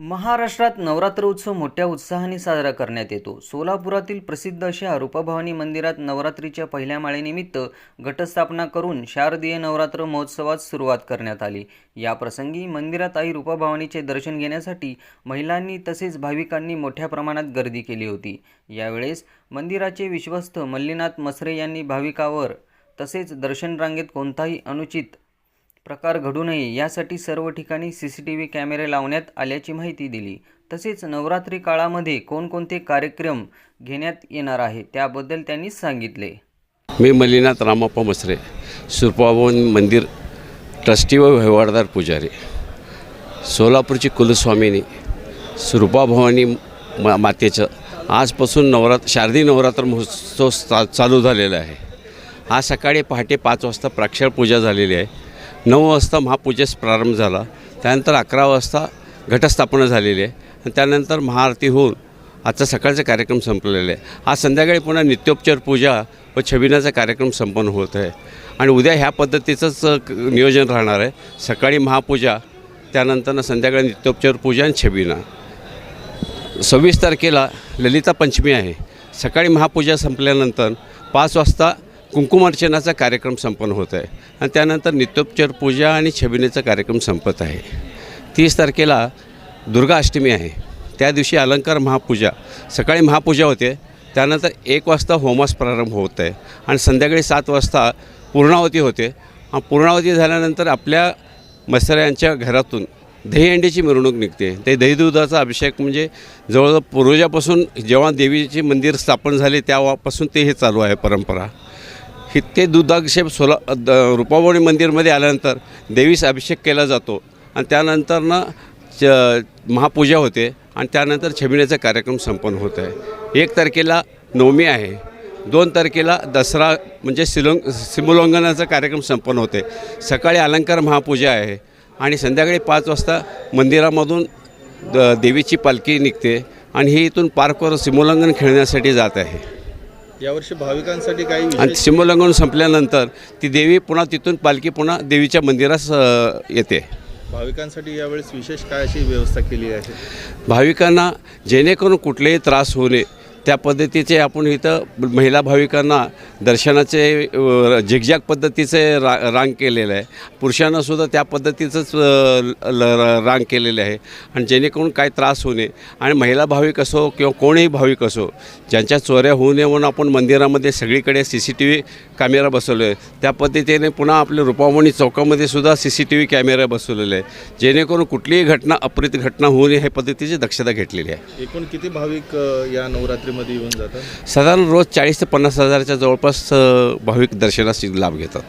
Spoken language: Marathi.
महाराष्ट्रात नवरात्र उत्सव मोठ्या उत्साहाने साजरा करण्यात येतो. सोलापुरातील प्रसिद्ध अशा रूपाभवानी मंदिरात नवरात्रीच्या पहिल्या माळेनिमित्त घटस्थापना करून शारदीय नवरात्र महोत्सवात सुरुवात करण्यात आली. या प्रसंगी मंदिरात आई रूपाभवानीचे दर्शन घेण्यासाठी महिलांनी तसेच भाविकांनी मोठ्या प्रमाणात गर्दी केली होती. यावेळेस मंदिराचे विश्वस्त मल्लीनाथ मसरे यांनी भाविकावर तसेच दर्शन रांगेत कोणताही अनुचित प्रकार घडू नये यासाठी सर्व ठिकाणी सी सी टी व्ही कॅमेरे लावण्यात आल्याची माहिती दिली. तसेच नवरात्री काळामध्ये कोणकोणते कार्यक्रम घेण्यात येणार आहे त्याबद्दल त्यांनी सांगितले. मी मल्लीनाथ रामाप्पा मसरे सुरपावन मंदिर ट्रस्टी व व्यवहारदार पुजारी सोलापूरची कुलस्वामिनी सुरपाभवानी मा मातेचं. आजपासून नवरात्र शारदी नवरात्र महोत्सव चा चालू झालेला आहे. आज सकाळी पहाटे पाच वाजता प्राक्षर पूजा झालेली आहे. नऊ वाजता महापूजेस प्रारंभ झाला. त्यानंतर अकरा वाजता घटस्थापना झालेली आहे. आणि त्यानंतर महाआरती होऊन आजचा सकाळचा कार्यक्रम संपलेला आहे. आज संध्याकाळी पुन्हा नित्योपचार पूजा व छबिनाचा कार्यक्रम संपन्न होत आहे. आणि उद्या ह्या पद्धतीचंच नियोजन राहणार आहे. सकाळी महापूजा त्यानंतर संध्याकाळी नित्योपचार पूजा आणि छबिना. सव्वीस तारखेला ललिता पंचमी आहे. सकाळी महापूजा संपल्यानंतर पाच वाजता कुंकुमार्चनाचा कार्यक्रम संपन्न होत आहे. आणि त्यानंतर नित्योपचार पूजा आणि छबिनेचा कार्यक्रम संपत आहे. तीस तारखेला दुर्गा अष्टमी आहे. त्या दिवशी अलंकार महापूजा सकाळी महापूजा होते. त्यानंतर एक वाजता होमास प्रारंभ होत आहे. आणि संध्याकाळी सात वाजता पूर्णावती होते. आणि पूर्णावती झाल्यानंतर आपल्या मत्सऱ्यांच्या घरातून दहीहंडीची मिरवणूक निघते. ते दहीदुधाचा अभिषेक म्हणजे जवळजवळ पूर्वजापासून जेव्हा देवीचे मंदिर स्थापन झाले तेव्हापासून ते हे चालू आहे परंपरा. हे ते दुधाभिषेक सोला द रुपावणी मंदिरमध्ये आल्यानंतर देवीचा अभिषेक केला जातो. आणि त्यानंतरनं च महापूजा होते आणि त्यानंतर छबिण्याचा कार्यक्रम संपन्न होत आहे. एक तारखेला नवमी आहे. दोन तारखेला दसरा म्हणजे सिलोंग सिमोल्लंघनाचा कार्यक्रम संपन्न होते. सकाळी अलंकार महापूजा आहे आणि संध्याकाळी पाच वाजता मंदिरामधून द देवीची पालखी निघते आणि ही इथून पार्कवर सिमोल्लंघन खेळण्यासाठी जात आहे. यावर्षी भाविकांसाठी काही आणि सिमोल्लंघन संपल्यानंतर ती देवी पुन्हा तिथून पालखी पुन्हा देवीच्या मंदिरास अ, येते. भाविकांसाठी यावेळेस विशेष काय अशी व्यवस्था केली आहे? भाविकांना जेणेकरून कुठलेही त्रास होऊ नये त्या पद्धतीचे आपण इथं महिला भाविकांना दर्शनाचे झिगझॅग पद्धतीचे रा रांग केलेलं आहे. पुरुषांनासुद्धा त्या पद्धतीचंच ल- रांग केलेले आहे. आणि जेणेकरून काय त्रास होऊ नये. आणि महिला भाविक असो किंवा कोणीही भाविक असो ज्यांच्या चोऱ्या होऊ नये म्हणून आपण मंदिरामध्ये सगळीकडे C C T V camera बसवले आहे त्या पद्धतीने पुन्हा आपल्या रुपामणी चौकामध्ये सुद्धा C C T V camera बसवलेले आहे जेणेकरून कुठलीही घटना अप्रित घटना होऊ नये ह्या पद्धतीची दक्षता घेतलेली आहे. एकूण किती भाविक या नवरात्री यात्रेमध्ये येऊन जातात? साधारण रोज चाळीस ते पन्नास हजाराच्या जवळपास भाविक दर्शनास लाभ घेतात.